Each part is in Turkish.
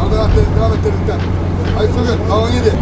Haberden devam ettirdikten. Aysun Gül, hava 7.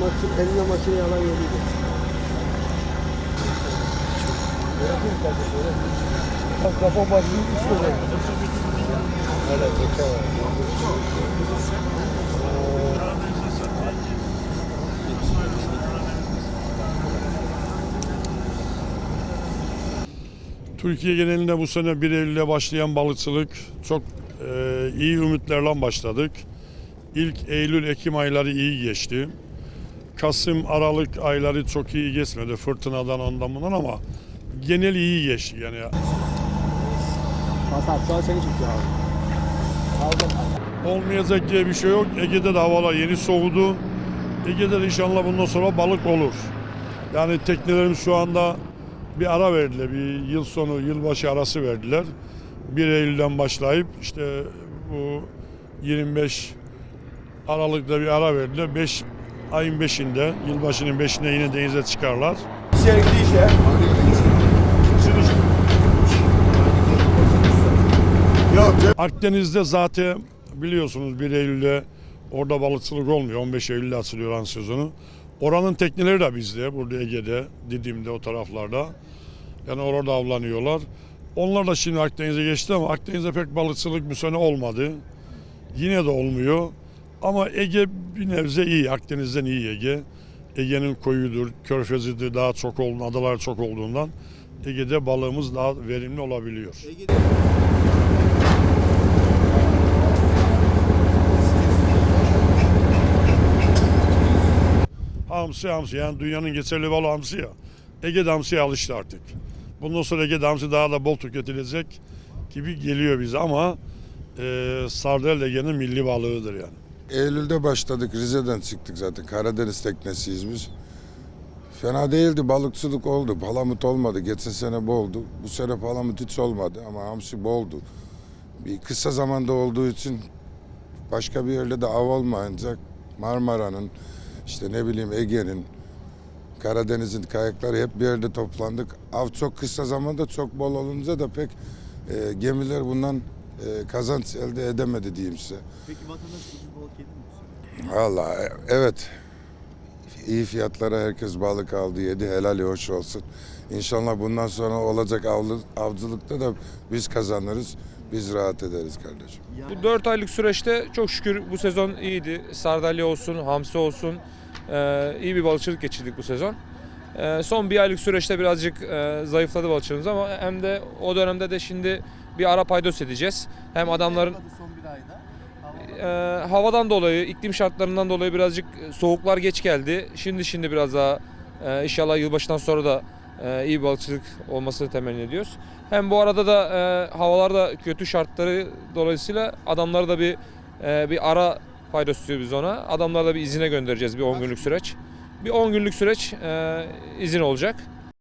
makine, eline makineyi alan yoluydu. Bak kafa başlıyor düşüyor. Evet, Türkiye genelinde bu sene 1 Eylül'de başlayan balıkçılık çok e, iyi ümitlerle başladık. İlk Eylül-Ekim ayları iyi geçti. Kasım, Aralık ayları çok iyi geçmedi fırtınadan ondan bundan ama genel iyi geçti yani. Hasan şu an seni çekiyor abi. Olmayacak diye bir şey yok. Ege'de de havalar yeni soğudu. Ege'de de inşallah bundan sonra balık olur. Yani teknelerimiz şu anda bir ara verdiler. Bir yıl sonu, yılbaşı arası verdiler. 1 Eylül'den başlayıp işte bu 25 Aralık'ta bir ara verdiler. 5 ayın 5'inde, yılbaşının 5'inde yine denize çıkarlar. Sevgili Yok. Akdeniz'de zaten biliyorsunuz 1 Eylül'de orada balıkçılık olmuyor. 15 Eylül'de açılıyor an sezonu. Oranın tekneleri de bizde. Burada Ege'de, Didim'de o taraflarda. Yani orada avlanıyorlar. Onlar da şimdi Akdeniz'e geçti ama Akdeniz'de pek balıkçılık bu sene olmadı. Yine de olmuyor. Ama Ege bir nebze iyi. Akdeniz'den iyi Ege. Ege'nin koyudur, körfezidir daha çok olduğundan, adalar çok olduğundan Ege'de balığımız daha verimli olabiliyor. Hamsi hamsi yani dünyanın geçerli balığı hamsi ya. Ege hamsiye alıştı artık. Bundan sonra Ege hamsi daha da bol tüketilecek gibi geliyor bize ama e, sardalya Ege'nin milli balığıdır yani. Eylül'de başladık. Rize'den çıktık zaten. Karadeniz teknesiyiz biz. Fena değildi. Balıkçılık oldu. Palamut olmadı. Geçen sene boldu. Bu sene palamut hiç olmadı ama hamsi boldu. Bir kısa zamanda olduğu için başka bir yerde de av olmayınca Marmara'nın işte ne bileyim Ege'nin Karadeniz'in kayıkları hep bir yerde toplandık. Av çok kısa zamanda çok bol olunca da pek e, gemiler bundan e, kazanç elde edemedi diyeyim size. Peki vatandaş ucuz balık yedi mi? Valla e- evet. İyi fiyatlara herkes balık aldı yedi helali hoş olsun. İnşallah bundan sonra olacak avlı, avcılıkta da biz kazanırız. Biz rahat ederiz kardeşim. Bu 4 aylık süreçte çok şükür bu sezon iyiydi. Sardalya olsun, hamsi olsun e, iyi bir balıkçılık geçirdik bu sezon. E, son bir aylık süreçte birazcık e, zayıfladı balıkçılığımız ama hem de o dönemde de şimdi bir ara paydos edeceğiz. Hem adamların Yapmadı son bir ayda. e, havadan dolayı, iklim şartlarından dolayı birazcık soğuklar geç geldi. Şimdi şimdi biraz daha e, inşallah yılbaşından sonra da e, iyi balıkçılık olmasını temenni ediyoruz. Hem bu arada da e, havalar da kötü şartları dolayısıyla adamları da bir e, bir ara paydos istiyoruz biz ona. Adamları da bir izine göndereceğiz bir 10 günlük süreç. Bir 10 günlük süreç e, izin olacak.